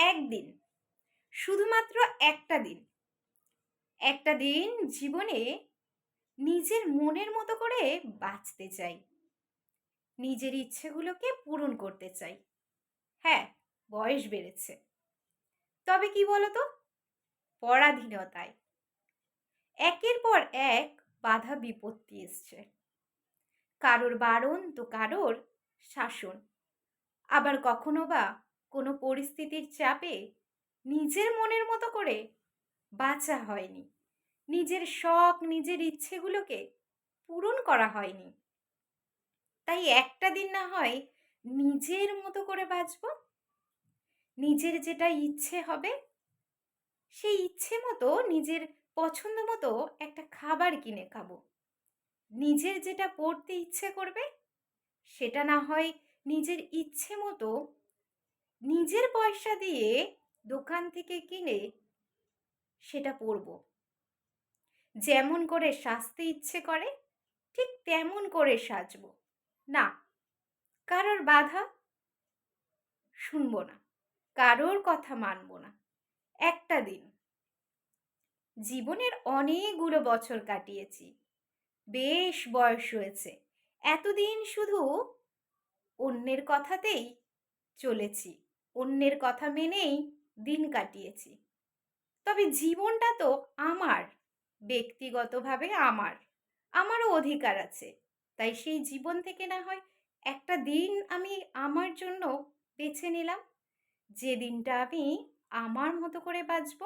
একদিন, শুধুমাত্র একটা দিন। একটা দিন জীবনে নিজের মনের মতো করে বাঁচতে চাই। নিজের ইচ্ছেগুলোকে পূরণ করতে চাই। হ্যাঁ বয়স বেড়েছে। তবে কি বলতো? পরাধীনতায়। একের পর এক বাধা বিপত্তি এসছে। কারোর বারণ তো কারোর শাসন। আবার কখনো বা কোনো পরিস্থিতির চাপে নিজের মনের মতো করে বাঁচা হয়নি। নিজের শখ, নিজের ইচ্ছেগুলোকে পূরণ করা হয়নি। তাই একটা দিন না হয় নিজের মতো করে বাঁচব। নিজের যেটা ইচ্ছে হবে, সেই ইচ্ছে মতো, নিজের পছন্দ মতো একটা খাবার কিনে খাব। নিজের যেটা পড়তে ইচ্ছে করবে, সেটা না হয় নিজের ইচ্ছে মতো নিজের পয়সা দিয়ে দোকান থেকে কিনে সেটা পরব। যেমন করে সাজতে ইচ্ছে করে, ঠিক তেমন করে সাজব। না, কারোর বাধা শুনব না, কারোর কথা মানব না। একটা দিন, জীবনের অনেকগুলো বছর কাটিয়েছি, বেশ বয়স হয়েছে, এতদিন শুধু অন্যের কথাতেই চলেছি। অন্যের কথা মেনেই দিন কাটিয়েছি। তবে জীবনটা তো আমার, ব্যক্তিগতভাবে আমার, আমারও অধিকার আছে। তাই সেই জীবন থেকে না হয় একটা দিন আমি আমার জন্য বেছে নিলাম। যে দিনটা আমি আমার মতো করে বাঁচব,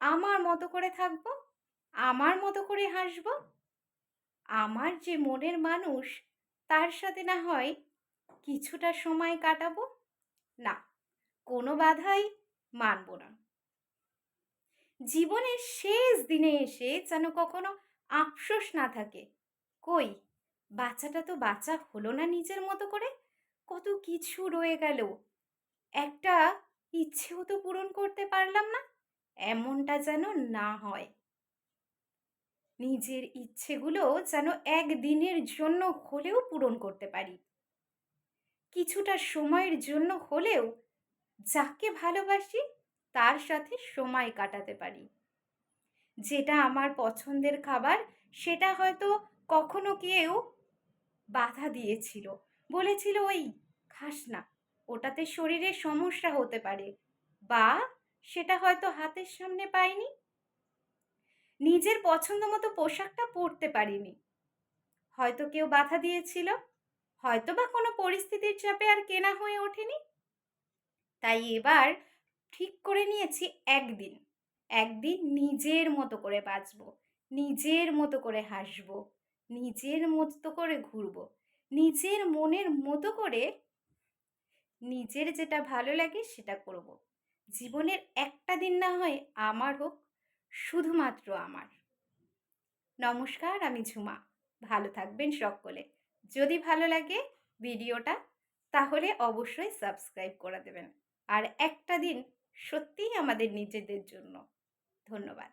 আমার মতো করে থাকব, আমার মতো করে হাসব, আমার যে মনের মানুষ তার সাথে না হয় কিছুটা সময় কাটাবো, না। কোনো বাধাই মানব না। জীবনের শেষ দিনে এসে যেন কখনো আফসোস না থাকে, কই, বাচ্চাটা তো বাচ্চা হলো না নিজের মতো করে, কত কিছু রয়ে গেল, একটা ইচ্ছেও তো পূরণ করতে পারলাম না, এমনটা যেন না হয়। নিজের ইচ্ছেগুলো যেন একদিনের জন্য হলেও পূরণ করতে পারি। কিছুটা সময়ের জন্য হলেও যাকে ভালোবাসি, তার সাথে সময় কাটাতে পারি। যেটা আমার পছন্দের খাবার, সেটা হয়তো কখনো কেউ বাধা দিয়েছিল। বলেছিল, ওই খাস না, ওটাতে শরীরে সমস্যা হতে পারে, বা সেটা হয়তো হাতের সামনে পাইনি। নিজের পছন্দ মতো পোশাকটা পরতে পারিনি। হয়তো কেউ বাধা দিয়েছিল হয়তো বা কোনো পরিস্থিতির চাপে আর কেনা হয়ে ওঠেনি। তাই এবার ঠিক করে নিয়েছি একদিন। একদিন নিজের মতো করে বাঁচব, নিজের মতো করে হাসব, নিজের মতো করে ঘুরব, নিজের মনের মতো করে নিজের যেটা ভালো লাগে সেটা করব। জীবনের একটা দিন না হয় আমার হোক, শুধুমাত্র আমার। নমস্কার, আমি ঝুমা। ভালো থাকবেন সকলে। যদি ভালো লাগে ভিডিওটা, তাহলে অবশ্যই সাবস্ক্রাইব করে দেবেন। আর একটা দিন সত্যিই আমাদের নিজেদের জন্য। ধন্যবাদ।